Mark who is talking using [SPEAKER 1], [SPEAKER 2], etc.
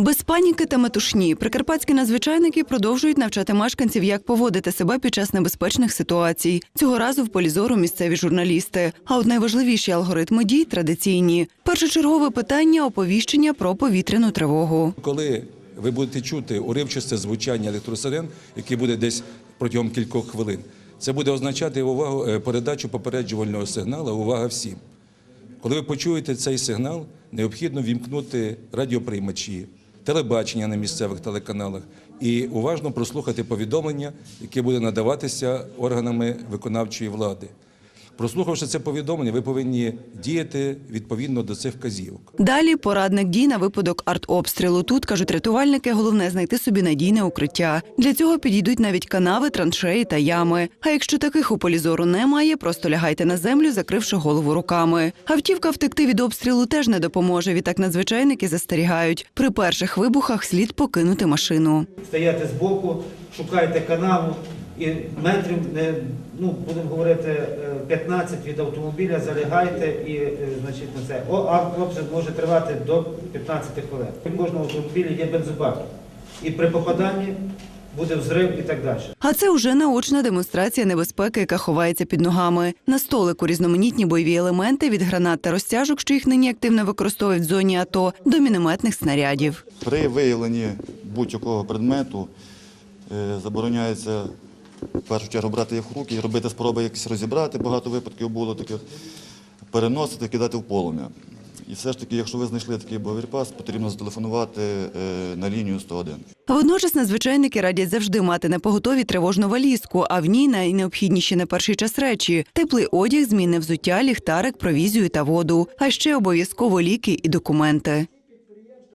[SPEAKER 1] Без паніки та метушні прикарпатські надзвичайники продовжують навчати мешканців, як поводити себе під час небезпечних ситуацій. Цього разу в полі зору місцеві журналісти. А от найважливіші алгоритми дій традиційні. Першочергове питання оповіщення про повітряну тривогу.
[SPEAKER 2] Коли ви будете чути уривчасте звучання електросирен, яке буде десь протягом кількох хвилин, це буде означати увагу е, передачу попереджувального сигналу. Увага всім. Коли ви почуєте цей сигнал, необхідно вімкнути радіоприймачі, телебачення на місцевих телеканалах і уважно прослухати повідомлення, яке буде надаватися органами виконавчої влади. Прослухавши це повідомлення, ви повинні діяти відповідно до цих вказівок.
[SPEAKER 1] Далі порадник дій на випадок артобстрілу. Тут кажуть рятувальники, головне знайти собі надійне укриття. Для цього підійдуть навіть канави, траншеї та ями. А якщо таких у полі зору немає, просто лягайте на землю, закривши голову руками. Автівка втекти від обстрілу теж не допоможе. Відтак надзвичайники застерігають. При перших вибухах слід покинути машину.
[SPEAKER 3] Стаєте збоку, шукаєте канаву і метрів, не, ну, будемо говорити, е, 15 від автомобіля залягайте і е, значить, на це. О, а обстріл може тривати до 15 хвилин. У кожного автомобіля є бензобак. І при попаданні буде взрив і так далі.
[SPEAKER 1] А це вже наочна демонстрація небезпеки, яка ховається під ногами. На столику різноманітні бойові елементи від гранат та розтяжок, що їх нині активно використовують в зоні АТО, до мінометних снарядів.
[SPEAKER 4] При виявленні будь-якого предмету е, забороняється в першу чергу брати їх в руки і робити спроби якось розібрати. Багато випадків було таких, переносити, кидати в полум'я. І все ж таки, якщо ви знайшли такий боєприпас, потрібно зателефонувати е, на лінію 101.
[SPEAKER 1] Водночас надзвичайники радять завжди мати на поготові тривожну валізку, а в ній найнеобхідніші на перший час речі: теплий одяг, змінне взуття, ліхтарик, провізію та воду, а ще обов'язково ліки і документи.